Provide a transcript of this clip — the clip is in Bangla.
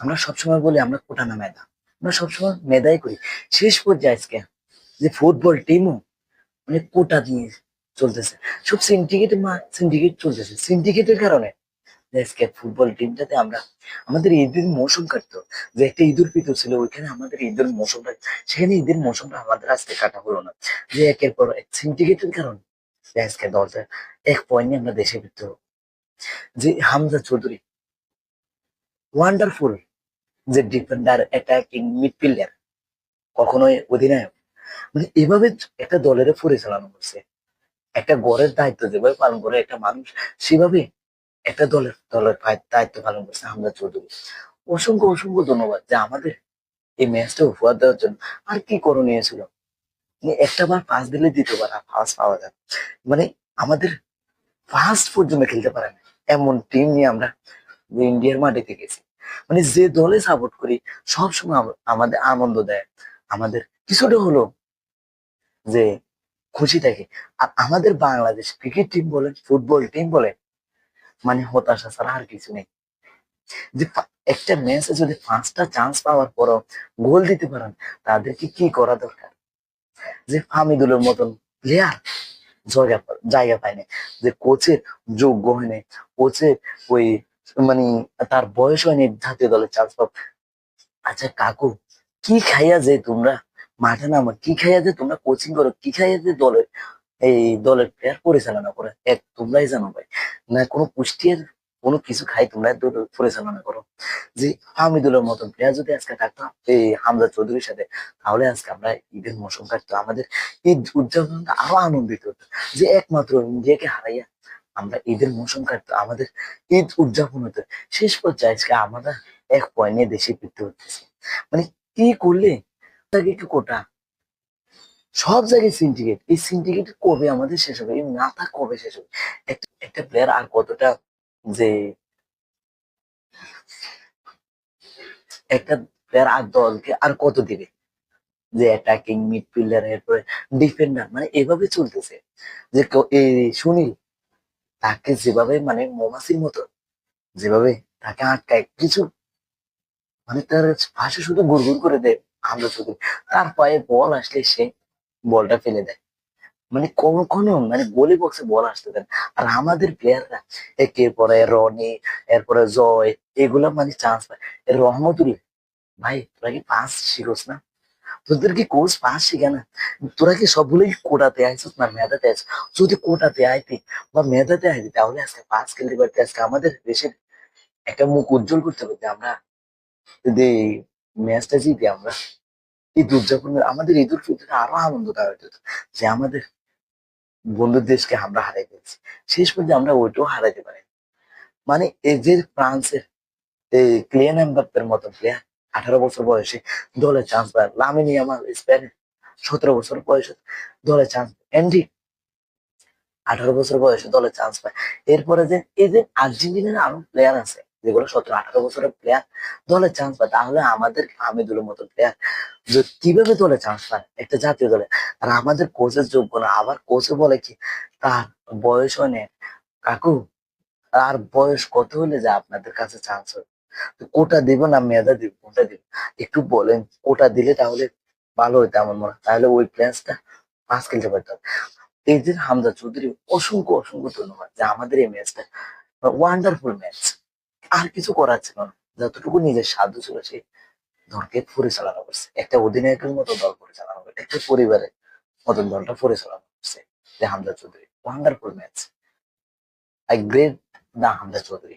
আমরা সবসময় বলি, আমরা কোটা না মেধা। আমরা সবসময় মেধাই করি। শেষ পর্যায়ে আজকে যে ফুটবল টিমও মানে কোটা দিয়ে চলতেছে। সব সিন্ডিকেট মা সিন্ডিকেট চলতেছে। সিন্ডিকেটের কারণে আজকে ফুটবল টিমটাতে আমরা, আমাদের ঈদের মৌসুম কাটতো। যে একটা ঈদুল ফিতর ছিল, ওইখানে আমাদের ঈদের মৌসুমটা, সেখানে ঈদের মৌসুমটা আমাদের আজকে কাটা হলো না। যে একের পর এক সিন্ডিকেটের কারণে আজকে দলটা এক পয়েন্ট নিয়ে আমরা দেশে ফিরতে যে হামজা চৌধুরী ওয়ান্ডারফুল যে ডিফেন্ডার অ্যাটাকিং মিডফিল্ডার কখনোই অধিনায়ক। মানে এভাবে একটা দলের পরিচালনা করছে একটা গড়ের দায়িত্ব যেভাবে পালন করে একটা মানুষ, সেভাবে একটা দলের দলের দায়িত্ব পালন করছে হামজা চৌধুরী। অসংখ্য অসংখ্য ধন্যবাদ যে আমাদের এই ম্যাচটা উপহার দেওয়ার জন্য। আর কি করণীয় ছিল? মানে একটা বার পাস দিলে দ্বিতীয়বার পাস পাওয়া যায় মানে আমাদের ফার্স্ট পর্যন্ত খেলতে পারে না। এমন টিম নিয়ে আমরা ইন্ডিয়ার মাটিতে গেছি। মানে যে দলে সাপোর্ট করি, সবসময় আম- আমাদের আনন্দ দেয়। আমাদের কিছুটা হলো যে খুশি থাকে। আর আমাদের বাংলাদেশ ক্রিকেট টিম বলেন ফুটবল টিম বলেন মানে হতাশা ছাড়া আর কিছু নেই। যে একটা ম্যাচে যদি পাঁচটা চান্স পাওয়ার পরও গোল দিতে পারেন, তাদেরকে কি করা দরকার? যে ফামিদুলের মতন প্লেয়ার জায়গা জায়গা পায়নি, যে কোচের যোগ্য হয়নি কোচের ওই মানে তার বয়স হয়নি জাতীয় দলের চান্স পাব। আচ্ছা কাকু, কি খাইয়া যে তোমরা? মাঠে নামো কি খাইয়া যে তোমরা কোচিং করো? কি খাইয়া যে দলের এই দলের প্লেয়ার পরিচালনা করে? এক, তোমরাই জানো ভাই। না, কোনো পুষ্টির কোনো কিছু খাই তোমরা পরিচালনা করো। যে হামিদুলের মতন প্লেয়ার যদি আজকে থাকতাম, এই হামজা চৌধুরীর সাথে, তাহলে আজকে আমরা ঈদের মৌসুম কাটতো। আমাদের ঈদ উদযাপনটা আরও আনন্দিত হতো। যে একমাত্র ইন্ডিয়াকে হারাইয়া আমরা ঈদের মৌসুম কাটতো, আমাদের ঈদ উদযাপন হতো, শেষ পর্যায়ে আজকে আমরা এক পয়েন্ট নিয়ে দেশে ফিরতে হচ্ছে। মানে কি করলে? তাকে একটু কোটা। সব জায়গায় সিন্ডিকেট এই সিন্ডিকেট কবে আমাদের শেষ হবে? এই কবে শেষ হবে? একটা প্লেয়ার আর কতটা যে একটা প্লেয়ার আর দলকে আর কত দিবে? যে অ্যাটাকিং মিডফিল্ডার এরপরে ডিফেন্ডার মানে এভাবে চলতেছে। যে এই সুনীল তাকে যেভাবে মানে মৌমাছির মতো যেভাবে তাকে আটকায়, কিছু মানে তার ভাষা শুধু গুড়গুড় করে দেয় আমরা শুধু। তার পায়ে বল আসলে সে বলটা ফেলে দেয়। মানে কখনো মানে গোলি বক্সে বল আসতে দেন আর আমাদের প্লেয়াররা একের পরে রনি এরপরে জয়, এগুলা মানে চান্স পায়। রহমতুল্লাহ, ভাই, তোরা কি পাস শিখোস না? তোদের কি কোর্স পাস শিখে না তোরা কি সবগুলোই কোটাতে আইছিস না মেধাতে আইছিস? যদি কোটাতে আইতি বা মেধাতে আইতি, তাহলে আজকে পাস খেলতে পারতি। আজকে আমাদের দেশের একটা মুখ উজ্জ্বল করতে পারতি। আমরা যদি ম্যাচটা জিতি আমরা ঈদ উদযাপন আমাদের ঈদ উল ফিতরে আরও আনন্দদায়ক হতো যে আমাদের বন্ধুর দেশকে আমরা হারাই ফেলছি। শেষ পর্যন্ত আমরা ওইটাও হারাইতে পারি মানে এই যে ফ্রান্সের এই ক্লিয়ান এমবাপ্পের মতো প্লেয়ার আঠারো বছর বয়সে দলে চান্স পায়। লামিনি আমার স্পেনের সতেরো বছর বয়সে দলে চান্স এন্ডি আঠারো বছর বয়সে দলে চান্স পায়। এরপরে যে এই যে আর্জেন্টিনার আরও প্লেয়ার আছে, যেগুলো সতেরো, আঠারো বছরের প্লেয়ার দলে চান্স পায়, তাহলে আমাদের হামিদুলের মতো প্লেয়ার কীভাবে দলে চান্স পায়? একটা জাতীয় দলে। আর আমাদের কোচের যোগ্য না। আবার কোচে বলে কি, তার বয়স অনেক। কাকু, আর বয়স কত হলে যে আপনাদের কাছে চান্স হবে কোটা দিব না, মেধা দিব, কোটা দিব? একটু বলেন, কোটা দিলে তাহলে ভালো হইতো আমার মনে তাহলে ওই প্লেয়ার্সটা পাস খেলতে পারতাম। এই যে হামজা চৌধুরী, অসংখ্য অসংখ্য ধন্যবাদ যে আমাদের এই ম্যাচটা ওয়ান্ডারফুল ম্যাচ আর কিছু করার ছিল না। যতটুকু নিজের সাধ্য ছিল সেই দলকে পরিচালনা করছে। একটা অধিনায়কের মতো দল পরিচালনা করে একটা পরিবারের মতন দলটা পরিচালনা করছে যে Hamza Chowdhury. Wonderful match I great the Hamza Chowdhury.